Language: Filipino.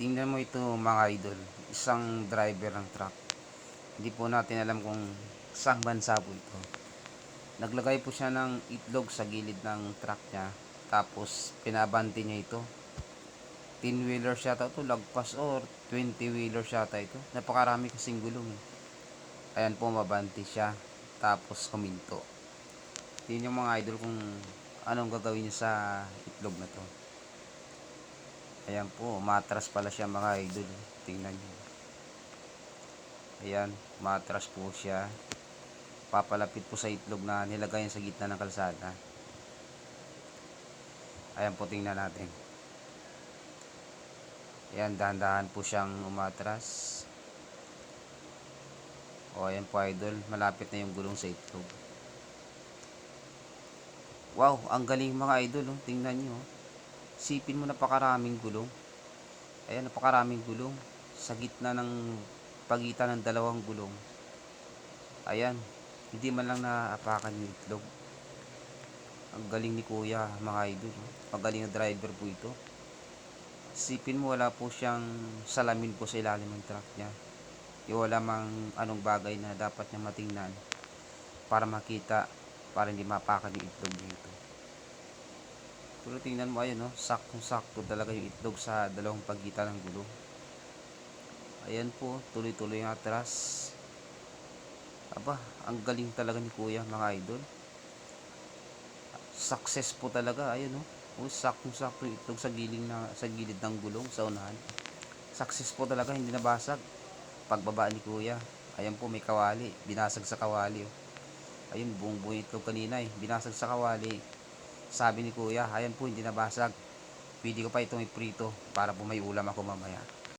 Tingnan mo ito mga idol. Isang driver ng truck. Hindi po natin alam kung saan bansa po ito. Naglagay po siya ng itlog sa gilid ng truck niya. Tapos pinabante niya ito. 10 wheeler siya ito. Lagpas or 20 wheeler siya ito. Napakarami kasing gulong. eh. Ayan po mabante siya. Tapos kuminto. Tingnan yung mga idol kung anong gagawin niya sa itlog na to. Ayan po, matras pala siya mga idol. Tingnan niyo. Ayan, matras po siya. Papalapit po sa itlog na nilagay sa gitna ng kalsada. Ayan po, tingnan natin. Ayan, dahan-dahan po siyang umatras. O, ayan po idol, malapit na yung gulong sa itlog. Wow, ang galing mga idol, oh. tingnan nyo. oh. Sipin mo napakaraming gulong. Ayan, napakaraming gulong. Sa gitna ng pagitan ng dalawang gulong. Ayan, hindi man lang naapakan yung itlog. Ang galing ni kuya, mga idol. Magaling na driver po ito. Sipin mo, wala po siyang salamin po sa ilalim ng truck niya. Yung wala mang anong bagay na dapat niya matingnan para makita, para hindi mapakan yung itlog dito. Pero tingnan mo ayun, no? saktong-sakto talaga yung itlog sa dalawang pagitan ng gulong. Ayan po, tuloy-tuloy ang atras. Aba, ang galing talaga ni Kuya, mga idol. Success po talaga, ayun no. Oh, saktong-sakto yung itlog sa giling na sa gilid ng gulong sa unahan. Success po talaga, hindi nabasag. Pagbaba ni Kuya, ayan po may kawali, binasag sa kawali. Oh. Ayun, buong buo yung itlog kanina eh, binasag sa kawali. Sabi ni kuya, ayan po hindi nabasag. Pwede ko pa itong iprito para po may ulam ako mamaya.